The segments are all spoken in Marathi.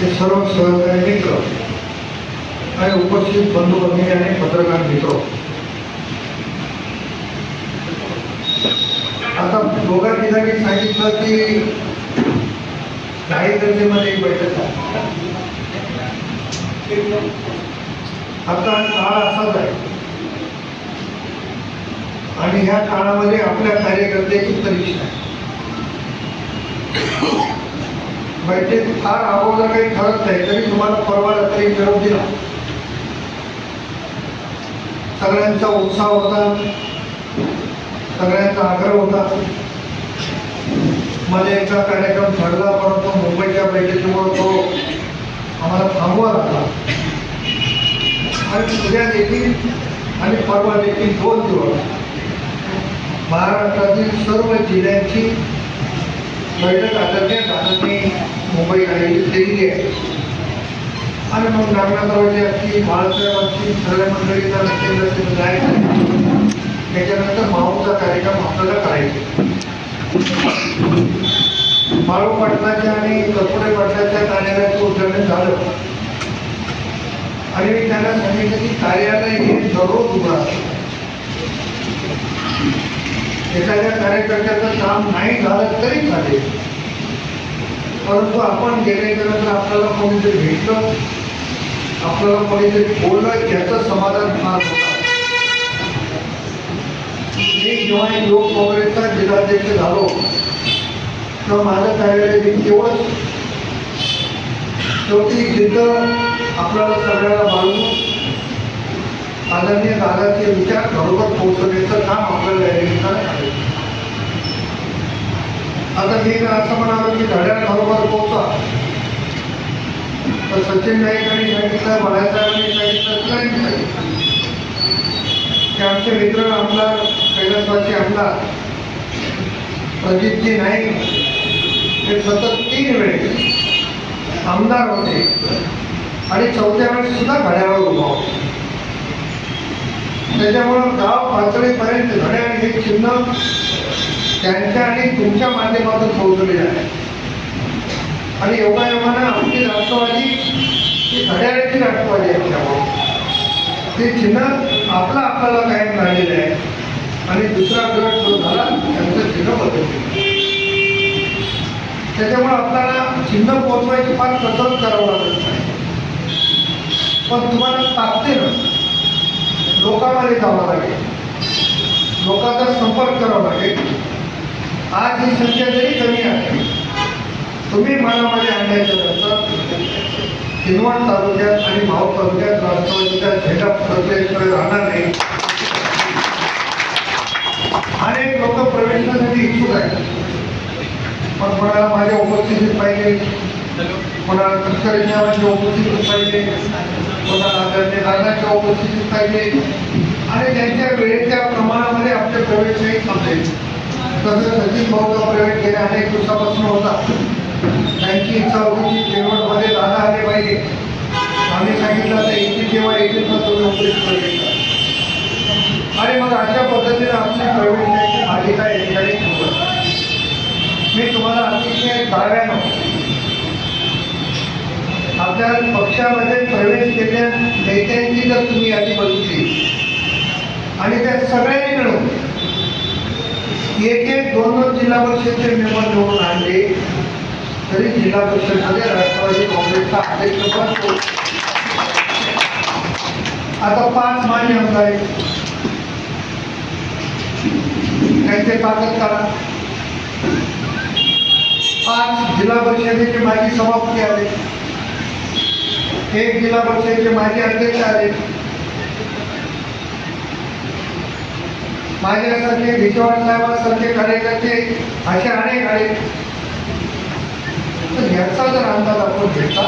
ते सर्व सहकारी मित्र आणि उपस्थित बंधू भगिनी आणि पत्रकार मित्र. आता दोघा ठिकाणी सांगितलं की काही गरजेमध्ये एक बैठक आता काळ असाच आहे. आणि ह्या काळामध्ये आपल्या कार्यकर्त्याची परीक्षा आहे. बैठक फार अगोदर काही ठरत नाही तरी तुम्हाला परवा रात्री निरोप दिला. सगळ्यांचा उत्साह होता सगळ्यांचा आग्रह होता. मध्ये एकदा कार्यक्रम ठरला परंतु मुंबईच्या बैठकीमुळे तो आम्हाला थांबवा लागला. आणि उद्या देखील आणि परवा देखील दोन दिवस महाराष्ट्रातील सर्व जिल्ह्यांची बैठक आदरणीय दादांनी मुंबई आयोजित केलेली आहे. आणि मग नागनाथरावची असती बाळासाहेबांची सगळ्या मंडळींना नक्की जायचं. त्याच्यानंतर माऊचा कार्यक्रम आपल्याला करायचा. बाळू पाटलाच्या आणि कपुडे पाटलाच्या कार्यालयाचं उद्घाटन झालं. आणि मी त्यांना सांगितलं की कार्यालय हे दररोज उभं असतं. एखाद्या कार्यकर्त्याचं काम नाही झालं तरी चालेल. परंतु आपण गेल्याच्यानंतर आपल्याला कोणीतरी भेटलं आपल्याला कोणीतरी बोललं याचं समाधान होणार होतं. मी जेव्हा योग काँग्रेसचा जिल्हाध्यक्ष झालो तर माझं कार्यालय केवळ शेवटी जिथं आपल्याला सगळ्याला बाळगून आदरणीय दादाचे विचार बरोबर पोहोचवण्याचं काम आपल्याला या निमित्तानं करायचं आता मी असं म्हणालो की घड्याळ बरोबर पोहोचा तर सचिन नाईकांनी सांगितलं बाळासाहेबांनी सांगितलं सगळ्यांनी सांगितलं की आमचे मित्र आमदार कैलासवासी आमदार प्रजितजी नाईक हे सतत तीन वेळेस आमदार होते. आणि चौथ्या वेळेस सुद्धा घड्याळावर उभा होते. त्याच्यामुळं गाव पातळीपर्यंत घड्याळ हे चिन्ह त्यांच्या आणि तुमच्या माध्यमातून पोहोचलेलं आहे आणि योगायोगानं आपली राष्ट्रवादी ही घड्याळाची राष्ट्रवादी आहे ते चिन्ह आपला आपल्याला कायम राहिलेलं आहे. आणि दुसरा गट जो झाला त्यांचं चिन्ह बदलले. त्याच्यामुळे आपल्याला चिन्ह पोहोचवायची फार कसरत करावं लागत नाही. पण तुम्हाला ताकदीनं लोकांमध्ये जावं लागेल. लोकांचा संपर्क करावा लागेल. आज ही संख्या जरी कमी आहे तुम्ही मनामध्ये आणायचं नंतर किनवट तालुक्यात आणि भाव तालुक्यात राष्ट्रवादीच्या झेंडा फडकल्याशिवाय राहणार नाही. अनेक लोक प्रवेशासाठी इच्छुक आहेत. पण कोणाला माझ्या उपस्थितीत पाहिजे? कोणाला तत्करण्याची उपस्थितीत पाहिजे? कोणाला आदरणीय दादाच्या उपस्थितीत पाहिजे? आणि त्यांच्या वेळेच्या प्रमाणामध्ये आपले प्रवेश नाही थांबले. तसं सचिन भाऊचा प्रवेश गेल्या अनेक दिवसापासून होता त्यांची इच्छा होती की केवळमध्ये दादा आले पाहिजे. आम्ही सांगितलं तर येथील जेव्हा येतील तर तुम्ही उपस्थित प्रवेश आणि मग अशा पद्धतीने प्रवेश घ्यायची मालिका या ठिकाणी मी तुम्हाला अतिशय दाव्यानं आपल्या पक्षामध्ये प्रवेश केलेल्या नेत्यांची जर तुम्ही यादी बघितली. आणि त्या सगळ्यांनी मिळून एक एक दोन दोन जिल्हा परिषदचे मेंबर निवडून आणले. तरी जिल्हा परिषदमध्ये राष्ट्रवादी काँग्रेसचा अध्यक्ष बनतो आता पाच मान्य आमदार आहेत. त्यांचे कागद करा. पाच जिल्हा परिषदेचे माजी सभापती आले. एक जिल्हा परिषदेचे माजी अध्यक्ष आले. माझ्यासारखे भिजवाड साहेबांसारखे कार्यकर्ते असे अनेक आहेत तर ह्याचा जर अंदाज आपण घेतला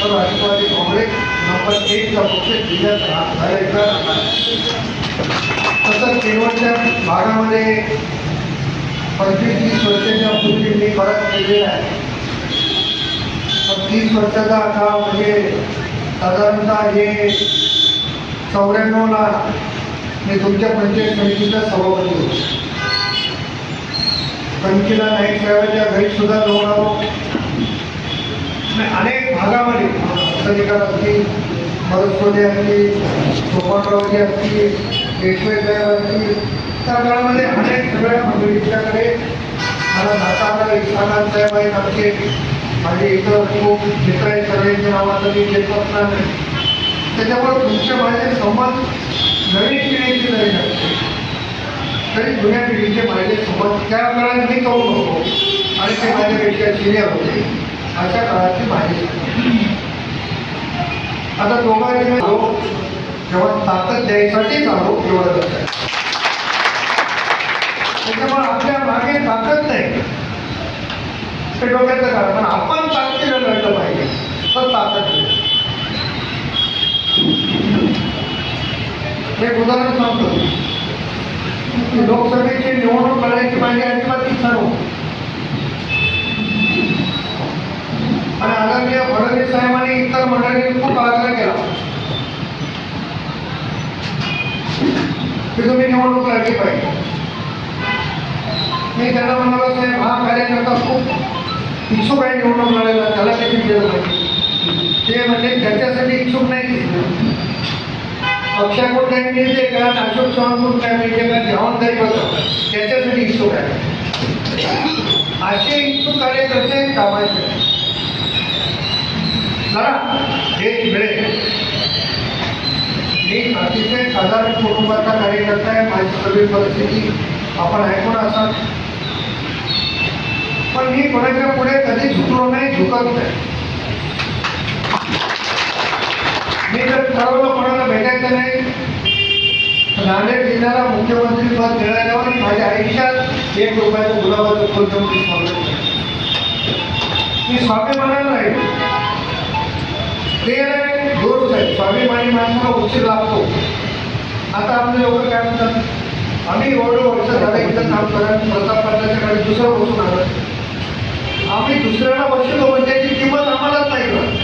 तर राष्ट्रवादी काँग्रेस नंबर एकचा पक्ष जिल्ह्यात रा- झालेला आहे. तसं केवळच्या भागामध्ये पंचवीस तीस वर्षाच्या पूर्वी मी परत केलेला आहे तर तीस वर्षाचा काळ म्हणजे साधारणतः हे चौऱ्याण्णवला मी तुमच्या पंचायत समितीचा सभापती होतो. कणकीला नाईक साहेबांच्या घरी सुद्धा जाऊन आलो. आणि हंसनिकर असतील मरुसोले असतील सोपानरावजी असतील पेशवे साहेब असतील त्या काळामध्ये अनेक सगळ्या मंडळींच्याकडे मला नाताला इस्लामान साहेब आहेत आमचे. माझे इतर खूप मित्र आहेत सगळ्यांच्या नावाचं मी घेत असणार नाही त्याच्यामुळे तुमचे माझे संबंध नवीन पिढीची नवीन असते तरी जुन्या पिढीचे माझे सोबत त्या काळात मी करू नको आणि ते माझ्यापेक्षा सिनियर होते. अशा काळाची माझी आता दोघांनी मी आलो जेव्हा ताकद द्यायसाठीच आलो एवढं त्याच्यामुळे आपल्या मागे ताकद नाही. ते डोक्याचं कारण पण आपण ताकदीला लढलं पाहिजे. तर ताकद मिळेल एक उदाहरण सांगतो. लोकसभेची निवडणूक लढायची माझी अजिबात इच्छा नव्हती. आणि आदरणीय फडणवीस साहेबांनी इतर मंडळींनी खूप आग्रह केला. की तुम्ही निवडणूक लढली पाहिजे. मी त्यांना म्हणालो साहेब हा कार्यकर्ता खूप इच्छुक आहे निवडणूक लढायला त्याला तिकीट दिलं नाही. ते म्हणजे त्याच्यासाठी इच्छुक नाही पक्षाकडून काय मिळते का? अशोक चव्हाणकडून काय मिळते का? जबाबदारी बघा त्याच्यासाठी इच्छुक आहे. असे इच्छुक कार्यकर्ते कामाचे लढा हेच मी अतिशय साधारण कुटुंबाचा कार्यकर्ता आहे. माझी सगळी परिस्थिती आपण ऐकून असाल. पण मी कोणाच्या पुढे कधी झुकलो नाही झुकत नाही. मी ठरवलं कोणाला भेटायचं नाही. नांदेड जिल्ह्याला मुख्यमंत्री पद मिळाल्यावर माझ्या आयुष्यात एक रुपयाचं गुलाबाचं फुल मी ते दोष आहे. स्वाभिमानी माणसाला उशीर लागतो. आता आपले लोक काय म्हणतात? आम्ही एवढं वर्ष झालं इथं काम करा प्रताप पाटलाच्याकडे दुसरं बसून आलं. आम्ही दुसऱ्याला बसलो म्हणजे त्याची किंमत आम्हालाच नाही कळत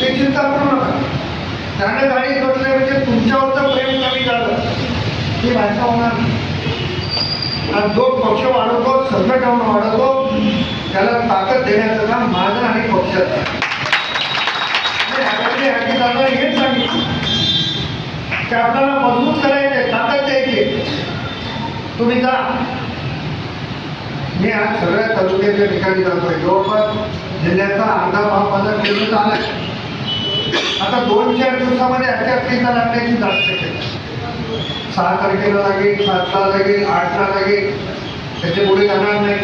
ते चिंता करू नका त्यानं गाडी बसले म्हणजे तुमच्यावरचं प्रेम कमी झालं. ही भाषा होणार नाही. आणि जो पक्ष वाढवतो संघटन वाढवतो त्याला ताकद देण्याचं काम माझं आणि पक्षाचं हेच सांगितलं. की आपल्याला मजबूत करायचे ताकद द्यायची तुम्ही जा. मी आज सगळ्या तालुक्याच्या ठिकाणी जातोय. जवळपास जिल्ह्याचा अर्धा भाग माझा केंद्र आलाय आता दोन चार दिवसामध्ये आचारसंहिता लागण्याची जास्त सहा तारखेला लागेल सातला लागेल आठला लागेल. त्याच्या पुढे जाणार नाही.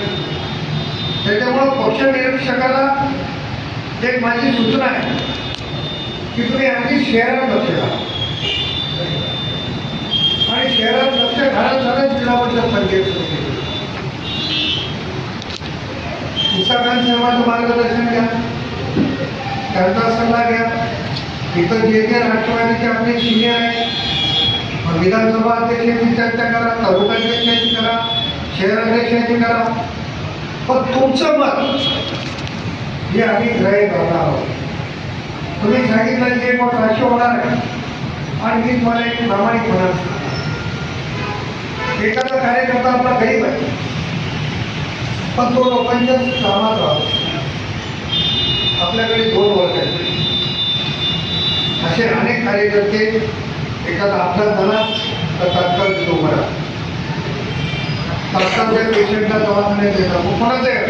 त्याच्यामुळं पक्ष निरीक्षकाला एक माझी सूचना आहे की तुम्ही अगदी शहरात लक्ष घाला. आणि शहरात लक्ष घालत झालं जिल्हा परिषद पंचायत समिती. मुसाखान साहेबांचं मार्गदर्शन घ्या. त्यांचा सल्ला घ्या. इथं जे जे राष्ट्रवादीचे आपले सिनियर आहेत विधानसभा अध्यक्षांची चर्चा करा तालुका अध्यक्षांची करा शहर अध्यक्षांची करा. पण तुमचं मत हे आम्ही ग्राह्य करणार आहोत. तुम्ही सांगितलं जे मग राशी होणार आहे. आणि मी तुम्हाला एक प्रामाणिक होणार एखादा कार्यकर्ता आपला गरीब आहे. पण तो लोकांच्या कामात राहतो. आपल्याकडे दोन वर्ग आहेत. असे अनेक कार्यकर्ते एखादा अपघात झाला तर तात्काळ तिथे उभं राहतात तात्काळ त्या पेशंटला दवाखान्यात देतात. मग कोणाचं आहे?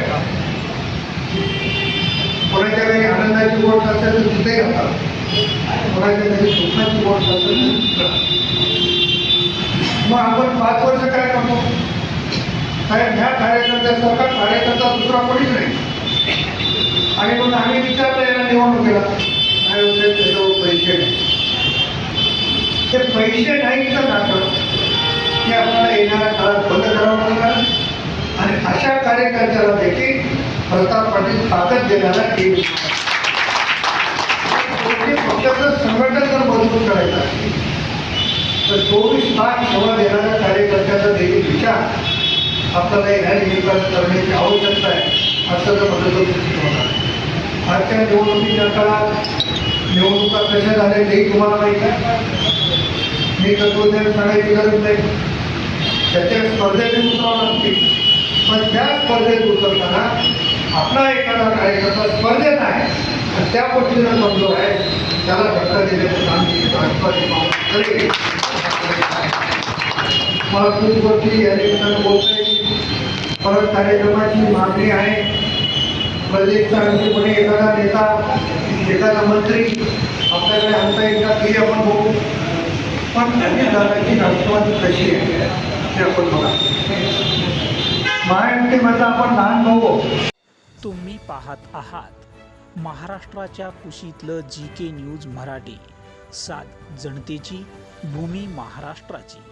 कोणाच्या काही आनंदाची गोष्ट असेल तर तिथे राहतात. कोणाच्या काही सुखाची गोष्ट असेल तर मग आपण पाच वर्ष काय करतो? साहेब ह्या कार्यकर्त्यासारखा कार्यकर्ता दुसरा कोणीच नाही. आणि मग आम्ही विचारलं याला निवडणुकीला काय होते त्याच्यावर पैसे नाही. ते पैसे नाहीचं नाटक ते आपल्याला येणाऱ्या काळात बंद करावं लागणार आणि अशा कार्यकर्त्याला देखील प्रताप पाटील ताकद देण्याला एक पक्षाचं संघटन जर मजबूत करायचं असेल तर चोवीस लाख सेवा देणाऱ्या कार्यकर्त्याचा देखील विचार आपल्याला ह्या निमित्तानं करण्याची आवश्यकता आहे असं जर म्हणलं तर होणार आजच्या निवडणुकीच्या काळात निवडणुका कशा झाल्या तेही तुम्हाला माहिती आहे? मी तत्वज्ञान सांगायची गरज नाही. त्याच्या स्पर्धेत उतरावं लागते पण त्या स्पर्धेत उतरताना आपला एखादा कार्यकर्ता स्पर्धेत आहे त्या पद्धतीनं कमजोर आहे त्याला धक्का देण्याचं काम राष्ट्रवादी काँग्रेस गोष्टी या निमित्तानं बोलता येईल परत कार्यक्रमाची मागणी आहे. प्रदेशचा अंतिमपणे एखादा नेता एखादा मंत्री आपल्याकडे आणता येईल का ते आपण बघू. पण त्यांनी दादाची राष्ट्रवादी कशी आहे ते आपण बघा. महाराष्ट्र महायुतीमधला आपण लहान भाऊ. तुम्ही पाहत आहात महाराष्ट्राच्या कुशीतलं जी के न्यूज मराठी. सात जनतेची भूमी महाराष्ट्राची.